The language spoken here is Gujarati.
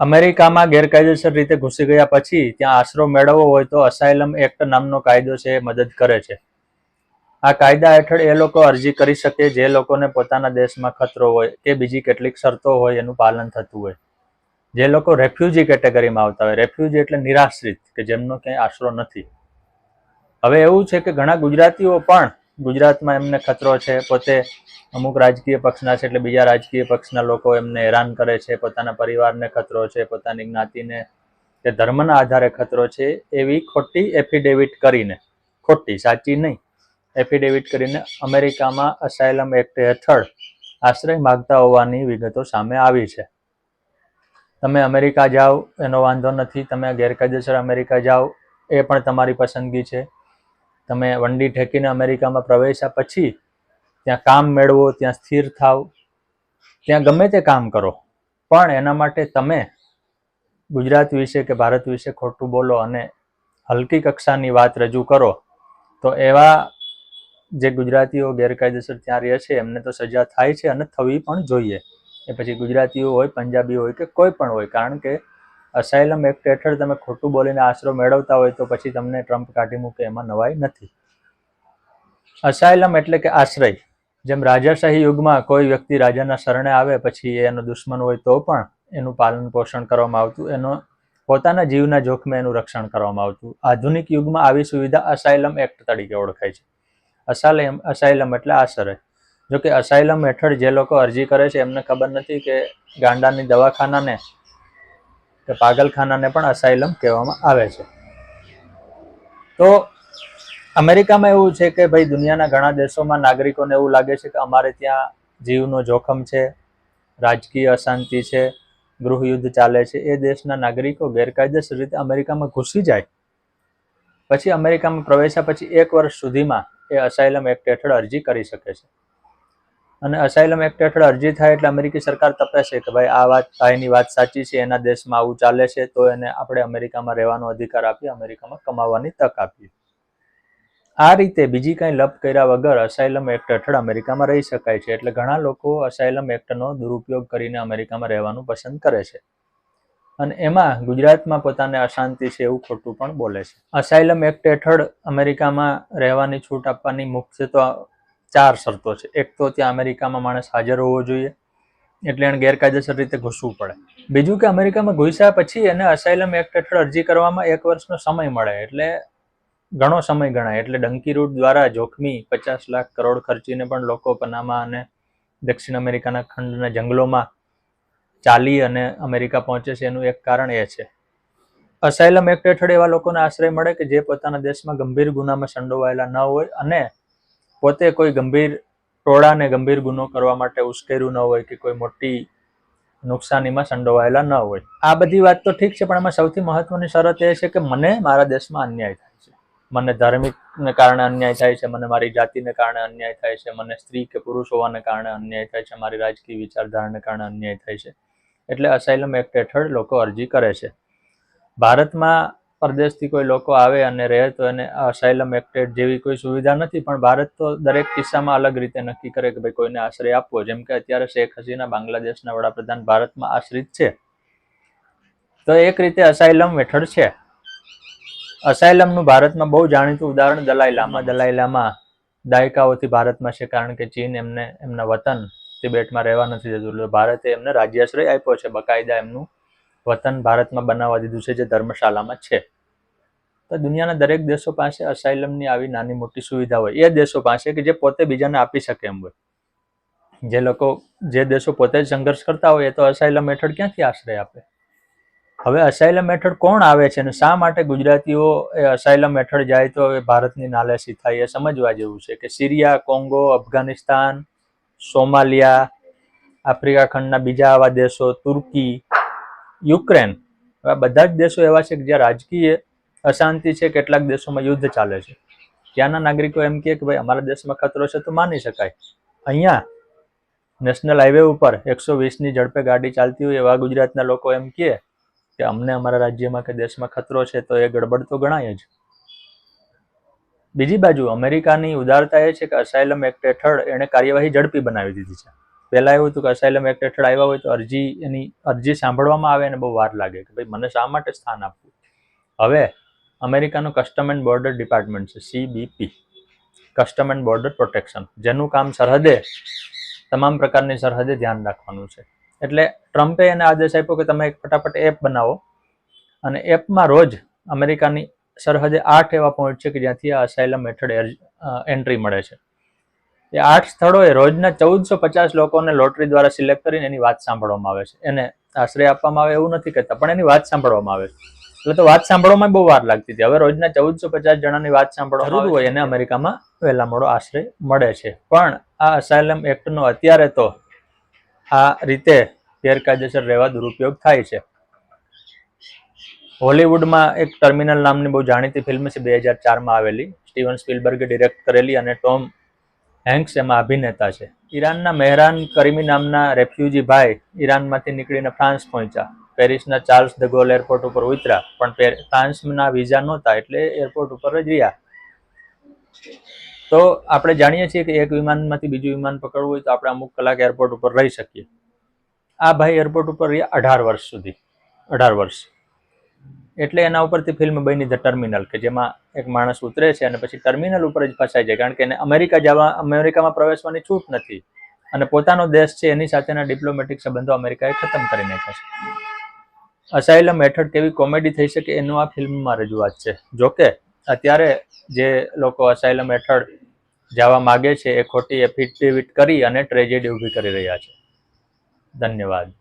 અમેરિકામાં ગેરકાયદેસર રીતે ઘૂસી ગયા પછી ત્યાં આશરો મેળવવો હોય તો અસાયલમ એક્ટ નામનો કાયદો છે એ મદદ કરે છે. આ કાયદા હેઠળ એ લોકો અરજી કરી શકે જે લોકોને પોતાના દેશમાં ખતરો હોય કે બીજી કેટલીક શરતો હોય એનું પાલન થતું હોય. જે લોકો રેફ્યુજી કેટેગરીમાં આવતા હોય રેફ્યુજી એટલે નિરાશ્રિત કે જેમનો ક્યાંય આશરો નથી. હવે એવું છે કે ઘણા ગુજરાતીઓ પણ ગુજરાતમાં એમને ખતરો છે, પોતે અમુક રાજકીય પક્ષના છે એટલે બીજા રાજકીય પક્ષના લોકો એમને હેરાન કરે છે, પોતાના પરિવારને ખતરો છે, પોતાની જ્ઞાતિને કે ધર્મના આધારે ખતરો છે, એવી ખોટી એફિડેવિટ કરીને, ખોટી, સાચી નહીં. એફિડેવિટ કરીને અમેરિકામાં અસાયલમ એક્ટ હેઠળ આશ્રય માગતા હોવાની વિગતો સામે આવી છે. તમે અમેરિકા જાઓ, એનો વાંધો નથી. તમે ગેરકાયદેસર અમેરિકા જાઓ, એ પણ તમારી પસંદગી છે. તમે વંડી ઠેકીને અમેરિકામાં પ્રવેશ્યા પછી ત્યાં કામ મેળવો, ત્યાં સ્થિર થાવ, ત્યાં ગમે તે કામ કરો. પણ એના માટે તમે ગુજરાત વિશે કે ભારત વિશે ખોટું બોલો અને હલકી કક્ષાની વાત રજૂ કરો, તો એવા જે ગુજરાતીઓ ગેરકાયદેસર ત્યાં રહે છે, એમને તો સજા થાય છે અને થવી પણ જોઈએ. એ પછી ગુજરાતીઓ હોય, પંજાબી હોય કે કોઈ પણ હોય, કારણ કે અસાયલમ એક્ટ હેઠળ તમે ખોટું બોલીને આશરો મેળવતા હોય તો પછી તમને ટ્રમ્પ કાઢી મૂકે એમાં નવાઈ નથી. અસાયલમ એટલે કે આશ્રય. જેમ રાજાશાહી યુગમાં કોઈ વ્યક્તિ રાજાના શરણે આવે પછી એનો દુશ્મન હોય તો પણ એનું પાલન પોષણ કરવામાં આવતું, એનો પોતાના જીવના જોખમે એનું રક્ષણ કરવામાં આવતું. આધુનિક યુગમાં આવી સુવિધા અસાયલમ એક્ટ તરીકે ઓળખાય છે. અસાયલમ અસાયલમ એટલે આશ્રય. જો કે અસાયલમ હેઠળ જે લોકો અરજી કરે છે, એમને ખબર નથી કે ગાંડાની દવાખાનાને કે પાગલખાનાને પણ અસાયલમ કહેવામાં આવે છે. તો અમેરિકામાં એવું છે કે ભાઈ દુનિયાના ઘણા દેશોમાં નાગરિકોને એવું લાગે છે કે અમારે ત્યાં જીવનો જોખમ છે, રાજકીય અશાંતિ છે, ગૃહયુદ્ધ ચાલે છે. એ દેશના નાગરિકો ગેરકાયદેસર રીતે અમેરિકામાં ઘૂસી જાય. પછી અમેરિકામાં પ્રવેશ્યા પછી એક વર્ષ સુધીમાં એ અસાયલમ એક્ટ હેઠળ અરજી કરી શકે છે. અને અસાઇલમ એક્ટ હેઠળ અરજી થાય એટલે અમેરિકી સરકાર તપાસે કે ભાઈ આ વાત ભાઈની વાત સાચી છે, એના દેશમાં આવું ચાલે છે, તો એને આપણે અમેરિકામાં રહેવાનો અધિકાર આપી અમેરિકામાં કમાવાની તક આપીએ. આ રીતે બીજી કાંઈ લપ કર્યા વગર અસાઇલમ એક્ટ હેઠળ અમેરિકામાં રહી શકાય છે, એટલે ઘણા લોકો અસાઇલમ એક્ટનો દુરુપયોગ કરીને અમેરિકામાં રહેવાનું પસંદ કરે છે. અને એમાં ગુજરાતમાં પોતાને અશાંતિ છે એવું ખોટું પણ બોલે છે. અસાઇલમ એક્ટ હેઠળ અમેરિકામાં રહેવાની છૂટ આપવાની મુખ્ય તો ચાર શરતો છે. એક તો ત્યાં અમેરિકામાં માણસ હાજર હોવો જોઈએ, એટલે એને ગેરકાયદેસર રીતે ઘૂસવું પડે. બીજું કે અમેરિકામાં ઘૂસ્યા પછી એને અસાયલમ એક્ટ હેઠળ અરજી કરવામાં એક વર્ષનો સમય મળે, એટલે ઘણો સમય ગણાય, એટલે ડંકી રૂટ દ્વારા જોખમી પચાસ લાખ કરોડ ખર્ચીને પણ લોકો પનામા અને દક્ષિણ અમેરિકાના ખંડના જંગલોમાં ચાલી અને અમેરિકા પહોંચે છે એનું એક કારણ એ છે. અસાયલમ એક્ટ હેઠળ એવા લોકોને આશ્રય મળે કે જે પોતાના દેશમાં ગંભીર ગુનામાં સંડોવાયેલા ન હોય અને પોતે કોઈ ગંભીર ટોળાને ગંભીર ગુનો કરવા માટે ઉશ્કેર્યું ન હોય કે કોઈ મોટી નુકસાનીમાં સંડોવાયેલા ન હોય. આ બધી વાત તો ઠીક છે, પણ એમાં સૌથી મહત્વની શરત એ છે કે મને મારા દેશમાં અન્યાય થાય છે. મને ધાર્મિકને કારણે અન્યાય થાય છે, મને મારી જાતિને કારણે અન્યાય થાય છે, મને સ્ત્રી કે પુરુષ હોવાને કારણે અન્યાય થાય છે, મારી રાજકીય વિચારધારાને કારણે અન્યાય થાય છે. એટલે અસાયલમ એક્ટ હેઠળ લોકો અરજી કરે છે. ભારતમાં પરદેશથી કોઈ લોકો આવે અને રહે તો એને અસાઇલમ એક્ટેડ જેવી કોઈ સુવિધા નથી, પણ ભારત તો દરેક કિસ્સામાં અલગ રીતે નક્કી કરે કે ભાઈ કોઈને આશ્રય આપવો. જેમ કે અત્યારે શેખ હસીના બાંગ્લાદેશના વડાપ્રધાન ભારતમાં આશ્રિત છે. તો એક રીતે અસાયલમ હેઠળ છે. અસાયલમનું ભારતમાં બહુ જાણીતું ઉદાહરણ દલાઈ લામા દાયકાઓથી ભારતમાં છે, કારણ કે ચીન એમને, એમના વતન તિબેટમાં રહેવા નથી દેતું. એટલે ભારતે એમને રાજ્યાશ્રય આપ્યો છે, બકાયદા એમનું વતન ભારતમાં બનાવવા દીધું છે, જે ધર્મશાલામાં છે. તો દુનિયાના દરેક દેશો પાસે અસાયલમની આવી નાની મોટી સુવિધા હોય. એ દેશો પાસે કે જે પોતે બીજાને આપી શકે એમ હોય. જે લોકો, જે દેશો પોતે જ સંઘર્ષ કરતા હોય એ તો અસાયલમ હેઠળ ક્યાંથી આશ્રય આપે? હવે અસાયલમ હેઠળ કોણ આવે છે અને શા માટે ગુજરાતીઓ એ અસાયલમ હેઠળ જાય તો એ ભારતની નાલેસી થાય એ સમજવા જેવું છે કે Syria, Congo, Afghanistan, Somalia, Africa ખંડના બીજા આવા દેશો, તુર્કી, યુક્રેન. આ બધા જ દેશો એવા છે કે જ્યાં રાજકીય અશાંતિ છે, કેટલાક દેશોમાં યુદ્ધ ચાલે છે. ત્યાંના નાગરિકો એમ કહે કે ભાઈ, અમારા દેશમાં ખતરો છે તો માની શકાય. અહીંયા નેશનલ હાઈવે ઉપર એકસો વીસની ઝડપે ગાડી ચાલતી હોય એવા ગુજરાતના લોકો એમ કહે કે અમને અમારા રાજ્યમાં કે દેશમાં ખતરો છે તો એ ગડબડ તો ગણાય જ. બીજી બાજુ, અમેરિકાની ઉદારતા એ છે કે અસાયલમ એક્ટ હેઠળ એણે કાર્યવાહી ઝડપી બનાવી દીધી છે. પહેલાં એવું હતું કે અસાયલમ એક્ટ હેઠળ આવ્યા હોય તો અરજી એની અરજી સાંભળવામાં આવે અને બહુ વાર લાગે કે ભાઈ, મને શા માટે સ્થાન આપવું? હવે અમેરિકાનું કસ્ટમ એન્ડ બોર્ડર ડિપાર્ટમેન્ટ છે CBP custom and border protection. જેનું કામ સરહદે, તમામ પ્રકારની સરહદે ધ્યાન રાખવાનું છે. એટલે ટ્રમ્પે એને આદેશ આપ્યો કે તમે એક ફટાફટ એપ બનાવો. અને એપમાં રોજ અમેરિકાની સરહદે આઠ એવા પોઈન્ટ છે કે જ્યાંથી આ અસાઇલમ હેઠળ એન્ટ્રી મળે છે. એ આઠ સ્થળોએ રોજના ચૌદસો પચાસ લોકોને લોટરી દ્વારા સિલેક્ટ કરીને એની વાત સાંભળવામાં આવે છે. એને આશ્રય આપવામાં આવે એવું નથી કહેતા, પણ એની વાત સાંભળવામાં આવે છે. એટલે તો વાત સાંભળવામાં બહુ વાર લાગતી હતી. હવે રોજના ચૌદસો પચાસ જણાની વાત સાંભળવા જરૂર હોય એને અમેરિકામાં વહેલા મોડો આશ્રય મળે છે. પણ આ અસાયલમ એક્ટનો અત્યારે તો આ રીતે ગેરકાયદેસર રહેવા દુરુપયોગ થાય છે. હોલિવૂડમાં એક ટર્મિનલ નામની બહુ જાણીતી ફિલ્મ છે બે હજાર ચારમાં આવેલી. સ્ટીવન સ્પીલબર્ગે ડિરેક્ટ કરેલી અને ટોમ હેન્ક્સ એમાં અભિનેતા છે. ઈરાનના મહેરાન કરીમી નામના રેફ્યુજી ભાઈ ઈરાનમાંથી નીકળીને ફ્રાન્સ પહોંચ્યા. પેરિસના ચાર્લ્સ ધ ગોલ એરપોર્ટ ઉપર ઉતર્યા. પણ ફ્રાન્સના વિઝા નહોતા એટલે એરપોર્ટ ઉપર જ રહ્યા. તો આપણે જાણીએ છીએ કે એક વિમાનમાંથી બીજું વિમાન પકડવું હોય તો આપણે અમુક કલાક એરપોર્ટ ઉપર રહી શકીએ. આ ભાઈ એરપોર્ટ ઉપર રહ્યા અઢાર વર્ષ સુધી. અઢાર વર્ષ. એટલે એના ઉપરથી ફિલ્મ બની ધ ટર્મિનલ કે જેમાં એક માણસ ઉતરે છે અને પછી ટર્મિનલ ઉપર જ ફસાય છે કારણ કે એને અમેરિકા જવા, અમેરિકામાં પ્રવેશવાની છૂટ નથી. અને પોતાનો દેશ છે એની સાથેના ડિપ્લોમેટિક સંબંધો અમેરિકાએ ખતમ કરી નાખ્યા છે. અસાઇલમ હેઠળ કેવી કોમેડી થઈ શકે એનું આ ફિલ્મમાં રજૂઆત છે. જોકે, અત્યારે જે લોકો અસાઇલમ હેઠળ જવા માગે છે એ ખોટી એફિડેવિટ કરી અને ટ્રેજેડી ઊભી કરી રહ્યા છે. ધન્યવાદ.